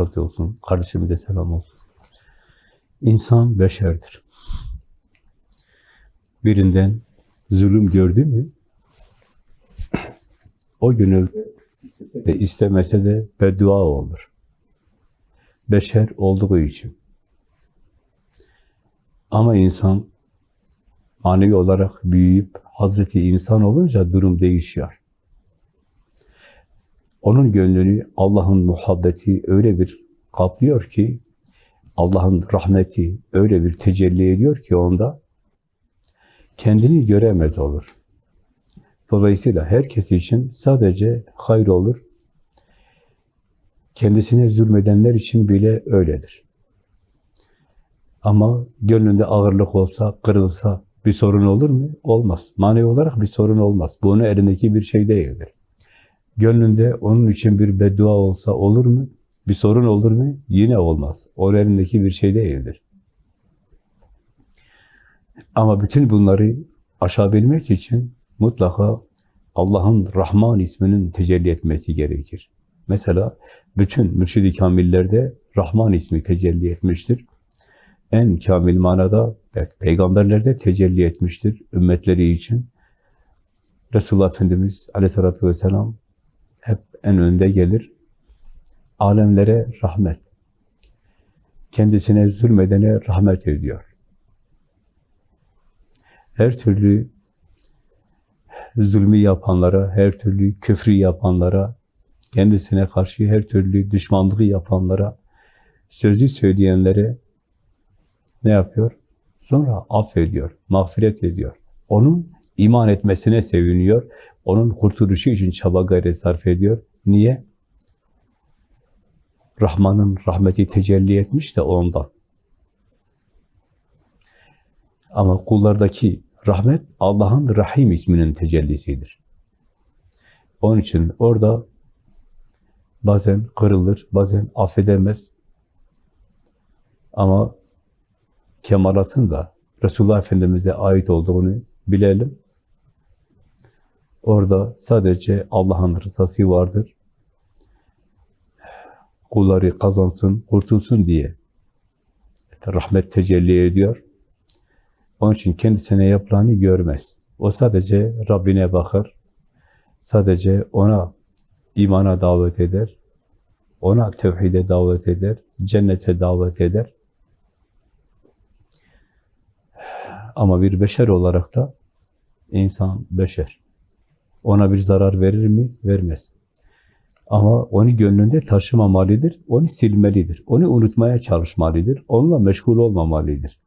razı olsun. Kardeşime de selam olsun. İnsan beşerdir. Birinden zulüm gördü mü o gönülde ve istemese de beddua olur. Beşer olduğu için. Ama insan manevi olarak büyüyüp Hazreti insan olunca durum değişiyor. Onun gönlünü Allah'ın muhabbeti öyle bir kaplıyor ki, Allah'ın rahmeti öyle bir tecelli ediyor ki onda, kendini göremez olur. Dolayısıyla herkes için sadece hayır olur. Kendisine zulmedenler için bile öyledir. Ama gönlünde ağırlık olsa, kırılsa bir sorun olur mu? Olmaz. Manevi olarak bir sorun olmaz. Bu onun elindeki bir şey değildir. Gönlünde onun için bir beddua olsa olur mu? Bir sorun olur mu? Yine olmaz. Onun elindeki bir şey değildir. Ama bütün bunları aşabilmek için mutlaka Allah'ın Rahman isminin tecelli etmesi gerekir. Mesela bütün mürşid-i kamillerde Rahman ismi tecelli etmiştir. En kamil manada peygamberlerde tecelli etmiştir ümmetleri için. Resulullah Efendimiz aleyhissalatü vesselam en önde gelir. Alemlere rahmet. Kendisine zulmedene rahmet ediyor. Her türlü zulmü yapanlara, her türlü küfrü yapanlara, kendisine karşı her türlü düşmanlığı yapanlara, sözü söyleyenlere ne yapıyor? Sonra affediyor, mağfiret ediyor. Onun iman etmesine seviniyor. Onun kurtuluşu için çaba gayret sarf ediyor. Niye? Rahman'ın rahmeti tecelli etmiş de ondan. Ama kullardaki rahmet Allah'ın Rahim isminin tecellisidir. Onun için orada bazen kırılır, bazen affedemez. Ama kemalatın da Resulullah Efendimiz'e ait olduğunu bilelim. Orada sadece Allah'ın rızası vardır. Kulları kazansın, kurtulsun diye rahmet tecelli ediyor. Onun için kendisine yapılanı görmez. O sadece Rabbine bakar. Sadece ona imana davet eder. Ona tevhide davet eder. Cennete davet eder. Ama bir beşer olarak da insan beşer. Ona bir zarar verir mi? Vermez. Ama onu gönlünde taşımamalıdır, onu silmelidir, onu unutmaya çalışmalıdır, onunla meşgul olmamalıdır.